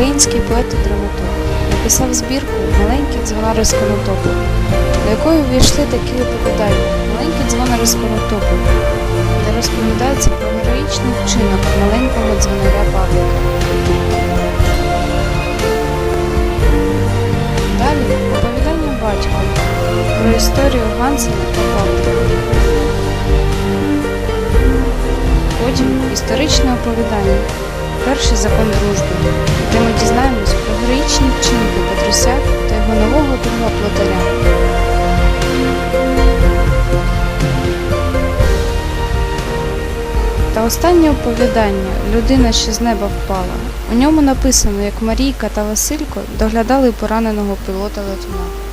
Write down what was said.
український поет і драматург. Написав збірку Маленькі дзвонари конотопу, до якої увійшли такі оповідання Маленькі дзвонари конотопу, де розповідається про героїчний вчинок маленького дзвонаря Павлика. Далі оповідання батька про історію Гансена та Павлика. Потім історичне оповідання Перший закон дружби, де ми дізнаємось про героїчні вчинки Петруся та його нового друга плотаря. Та останнє оповідання Людина, що з неба впала. У ньому написано, як Марійка та Василько доглядали пораненого пілота летуна.